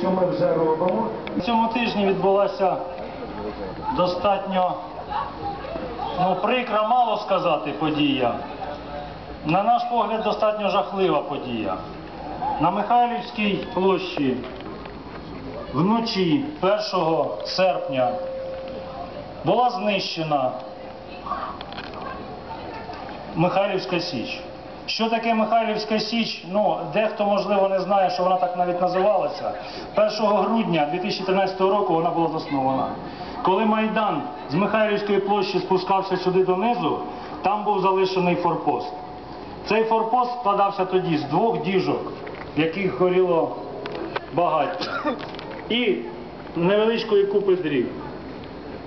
що ми вже робимо. Цьому тижні відбулася достатньо ну, прикра, мало сказати, подія. На наш погляд, достатньо жахлива подія. На Михайлівській площі вночі 1 серпня була знищена Михайлівська Січ. Що таке Михайлівська Січ? Ну, дехто, можливо, не знає, що вона так навіть називалася. 1 грудня 2013 року вона була заснована. Коли Майдан з Михайлівської площі спускався сюди донизу, там був залишений форпост. Цей форпост складався тоді з двох діжок, в яких горіло багаття, і невеличкої купи дрів.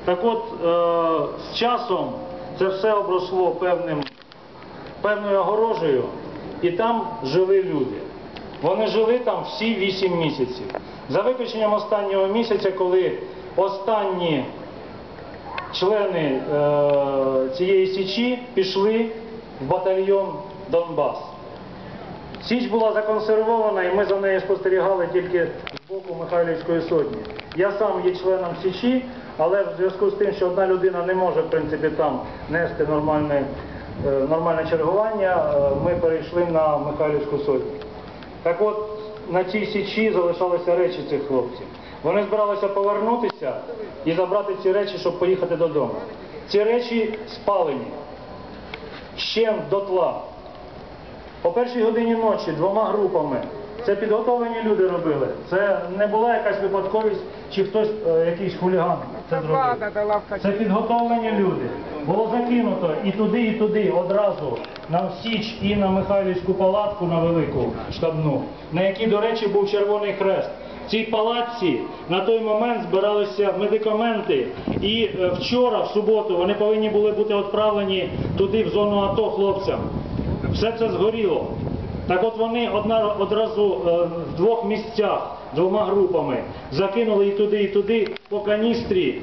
Так от, е, з часом це все обросло певним певною огорожею, і там жили люди. Вони жили там всі 8 місяців. За виключенням останнього місяця, коли останні члени е, цієї січі пішли в батальйон Донбас. Січ була законсервована, і ми за нею спостерігали тільки з боку Михайлівської сотні. Я сам є членом Січі, але в зв'язку з тим, що одна людина не може в принципі там нести нормальне, нормальне чергування, е, ми перейшли на Михайлівську сотню. Так от на цій січі залишалися речі цих хлопців. Вони збиралися повернутися і забрати ці речі, щоб поїхати додому. Ці речі спалені ще дотла. О першій годині ночі двома групами. Це підготовлені люди робили. Це не була якась випадковість чи хтось, е, якийсь хуліган це зробив. Це підготовлені люди. Було закинуто і туди, і туди одразу на Січ і на Михайлівську палатку на велику штабну, на якій, до речі, був Червоний Хрест. В цій палатці на той момент збиралися медикаменти, і е, вчора, в суботу, вони повинні були бути відправлені туди, в зону АТО хлопцям. Все це згоріло. Так от вони одна, одразу е, в двох місцях, двома групами, закинули і туди, і туди по каністрі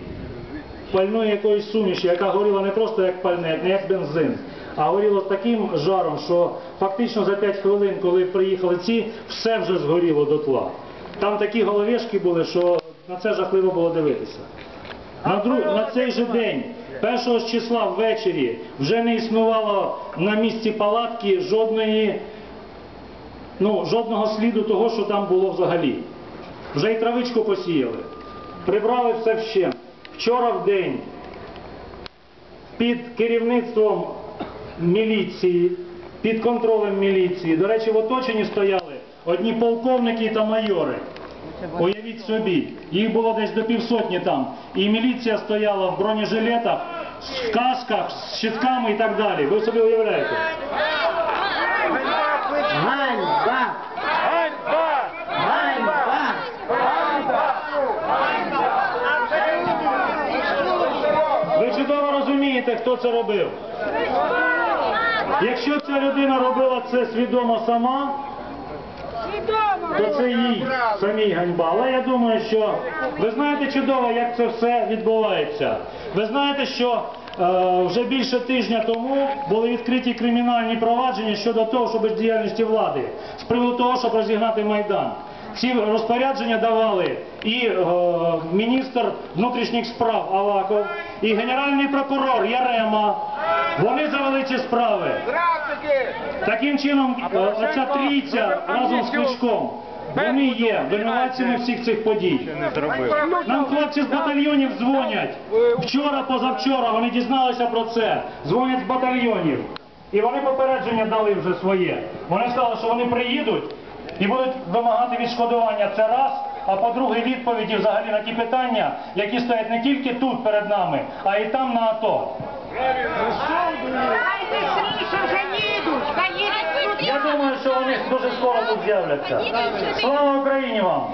пальної якоїсь суміші, яка горіла не просто як пальне, не як бензин, а горіла з таким жаром, що фактично за 5 хвилин, коли приїхали ці, все вже згоріло дотла. Там такі головешки були, що на це жахливо було дивитися. На, друг... на цей же день, 1 числа ввечері, вже не існувало на місці палатки жодної, ну, жодного сліду того, що там було взагалі. Вже й травичку посіяли. Прибрали все вщент. Вчора в день під керівництвом міліції, під контролем міліції, до речі, в оточенні стояли одні полковники та майори. Уявіть собі, їх було десь до півсотні там. І міліція стояла в бронежилетах, в касках, з щитками і так далі. Ви собі уявляєте? Ганьба! Ганьба! Ви чудово розумієте, хто це робив. Якщо ця людина робила це свідомо сама, то це їй самій ганьба. Але я думаю, що ви знаєте чудово, як це все відбувається. Ви знаєте, що е, вже більше тижня тому були відкриті кримінальні провадження щодо того, що бездіяльності влади з приводу того, щоб розігнати майдан. Ці розпорядження давали і е, міністр внутрішніх справ Аваков, і генеральний прокурор Ярема. Вони завели ці справи. Таким чином, е, оця трійця разом з Кличком, вони є винуватцями всіх цих подій. Нам хлопці з батальйонів дзвонять. Вчора, позавчора вони дізналися про це. Дзвонять з батальйонів. І вони попередження дали вже своє. Вони сказали, що вони приїдуть і будуть вимагати відшкодування. Це раз. А по-друге, відповіді взагалі на ті питання, які стоять не тільки тут перед нами, а і там на АТО. Я думаю, що вони дуже скоро тут з'являться. Слава Україні вам!